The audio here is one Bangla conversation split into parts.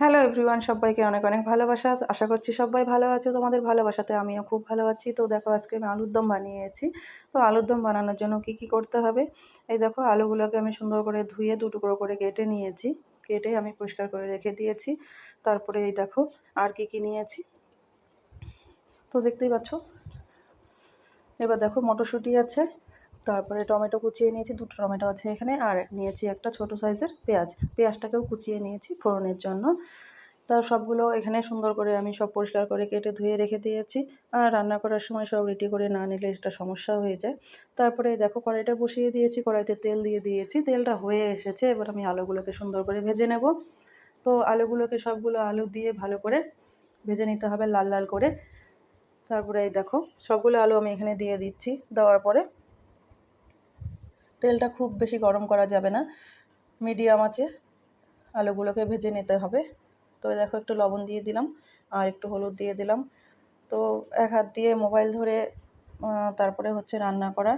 হ্যালো এভরিওয়ান সবাইকে অনেক অনেক ভালোবাসা। আশা করছি সবাই ভালো আছে। তোমাদের ভালোবাসাতে আমিও খুব ভালো আছি। তো দেখো, আজকে আমি আলুর দম বানিয়েছি। তো আলুর দম বানানোর জন্য কি কি করতে হবে? এই দেখো, আলুগুলোকে আমি সুন্দর করে ধুয়ে দু টুকরো করে কেটে নিয়েছি। কেটে আমি পরিষ্কার করে রেখে দিয়েছি। তারপরে এই দেখো, আর কি কি নিয়েছি? তো দেখতেই পাচ্ছ? এবার দেখো, মটরশুঁটি আছে। তারপরে টমেটো কুচিয়ে নিয়েছি, দুটো টমেটো আছে এখানে, আর নিয়েছি একটা ছোট সাইজের পেঁয়াজ। পেঁয়াজটাকেও কুচিয়ে নিয়েছি ফোড়নের জন্য। তা সবগুলো এখানে সুন্দর করে আমি সব পরিষ্কার করে কেটে ধুয়ে রেখে দিয়েছি। আর রান্না করার সময় সব রেডি করে না নিলে এটা সমস্যা হয়ে যায়। তারপরে দেখো কড়াইটা বসিয়ে দিয়েছি, কড়াইতে তেল দিয়ে দিয়েছি। তেলটা হয়ে এসেছে, এবার আমি আলুগুলোকে সুন্দর করে ভেজে নেব। তো আলুগুলোকে সবগুলো আলু দিয়ে ভালো করে ভেজে নিতে হবে লাল লাল করে। তারপরে এই দেখো, সবগুলো আলু আমি এখানে দিয়ে দিচ্ছি দেওয়ার পরে। তেলটা খুব বেশি গরম করা যাবে না। মিডিয়াম আছে। আলুগুলোকে ভেজে নিতে হবে। তো দেখো একটু লবণ দিয়ে দিলাম আর একটু হলুদ দিয়ে দিলাম। তো এক হাত দিয়ে মোবাইল ধরে তারপরে হচ্ছে রান্না করা।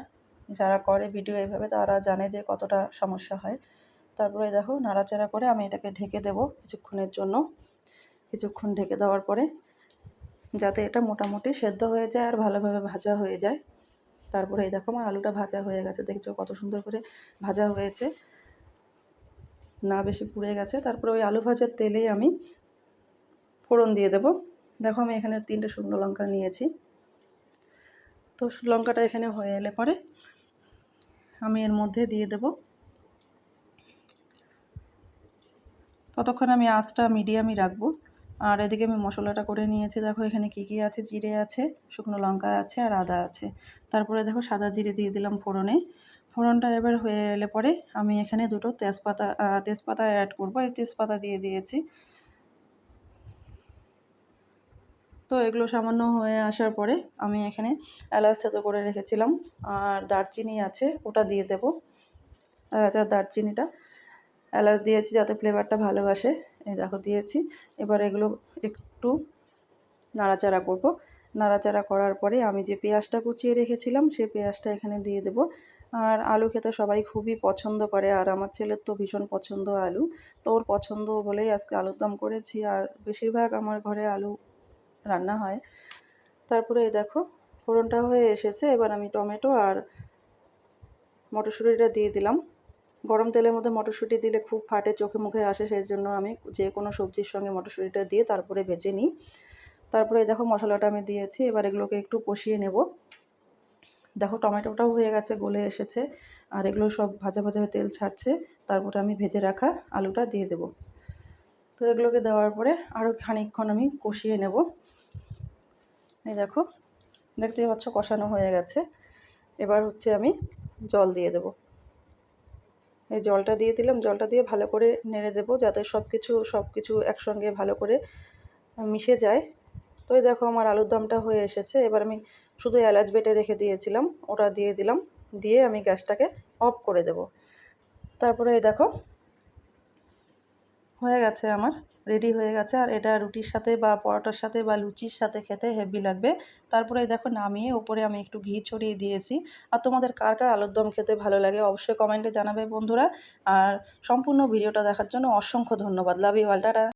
যারা করে ভিডিও এভাবে তারা জানে যে কতটা সমস্যা হয়। তারপরে দেখো নাড়াচাড়া করে আমি এটাকে ঢেকে দেব কিছুক্ষণের জন্য। কিছুক্ষণ ঢেকে দেওয়ার পরে যাতে এটা মোটামুটি সেদ্ধ হয়ে যায় আর ভালোভাবে ভাজা হয়ে যায়। তারপরে এই দেখো আমার আলুটা ভাজা হয়ে গেছে। দেখছ কত সুন্দর করে ভাজা হয়েছে? না বেশি পুড়ে গেছে। তারপরে ওই আলু ভাজার তেলেই আমি ফোড়ন দিয়ে দেব। দেখো আমি এখানে তিনটে শুকনো লঙ্কা নিয়েছি। তো লঙ্কাটা এখানে হয়ে এলে পরে আমি এর মধ্যে দিয়ে দেব। ততক্ষণ আমি আঁচটা মিডিয়ামই রাখব। আর এদিকে আমি মশলাটা করে নিয়েছি। দেখো এখানে কি কি আছে? জিরে আছে, শুকনো লঙ্কা আছে আর আদা আছে। তারপরে দেখো সাদা জিরে দিয়ে দিলাম ফোড়নে। ফোড়নটা এবার হয়ে এলে পরে আমি এখানে দুটো তেজপাতা তেজপাতা অ্যাড করব। এই তেজপাতা দিয়ে দিয়েছি। তো এগুলো সামান্য হয়ে আসার পরে আমি এখানে এলাচ থেতো করে রেখেছিলাম। আর দারচিনি আছে, ওটা দিয়ে দেবো। আর দারচিনিটা। এলাচ দিয়েছি যাতে ফ্লেভারটা ভালোবাসে। এই দেখো দিয়েছি। এবার এগুলো একটু নাড়াচাড়া করব। নাড়াচাড়া করার পরে আমি যে পেঁয়াজটা কুচিয়ে রেখেছিলাম সেই পেঁয়াজটা এখানে দিয়ে দেব। আর আলু খেতে সবাই খুবই পছন্দ করে, আর আমার ছেলের তো ভীষণ পছন্দ আলু। তো ওর পছন্দ বলেই আজকে আলুর দম করেছি, আর বেশিরভাগ আমার ঘরে আলু রান্না হয়। তারপরে দেখো, ফোড়নটা হয়ে এসেছে। এবার আমি টমেটো আর মটরশুঁটিটা দিয়ে দিলাম। গরম তেলের মধ্যে মটরশুঁটি দিলে খুব ফাটে, চোখে মুখে আসে সেই জন্য আমি যে কোনো সবজির সঙ্গে মটরশুঁটিটা দিয়ে তারপরে ভেজে নিই। তারপরে দেখো মশলাটা আমি দিয়েছি, এবার এগুলোকে একটু কষিয়ে নেব। দেখো টমেটোটাও হয়ে গেছে, গলে এসেছে, আর এগুলো সব ভাজা ভাজা তেল ছাড়ছে, তারপরে আমি ভেজে রাখা আলুটা দিয়ে দেব। তো এগুলোকে দেওয়ার পরে আরও খানিকক্ষণ আমি কষিয়ে নেব। এই দেখো, দেখতেই পাচ্ছ কষানো হয়ে গেছে। এবার হচ্ছে আমি জল দিয়ে দেবো। এই জলটা দিয়ে দিলাম। জলটা দিয়ে ভালো করে নেড়ে দেবো যাতে সব কিছু সব কিছু একসঙ্গে ভালো করে মিশে যায়। তো দেখো আমার আলুর দমটা হয়ে এসেছে। এবার আমি শুধু এলাচ বেটে রেখে দিয়েছিলাম, ওটা দিয়ে দিলাম। দিয়ে আমি গ্যাসটাকে অফ করে দেব। তারপরে এই দেখো, হয়ে গেছে আমার রেডি হয়ে গেছে। আর এটা রুটির সাথে বা পরোটার সাথে বা লুচির সাথে খেতে হেভি লাগবে। তারপরে দেখো নামিয়ে ওপরে আমি একটু ঘি ছড়িয়ে দিয়েছি। আর তোমাদের কার কার আলুর দম খেতে ভালো লাগে অবশ্যই কমেন্টে জানাবে বন্ধুরা। আর সম্পূর্ণ ভিডিওটা দেখার জন্য অসংখ্য ধন্যবাদ। Love you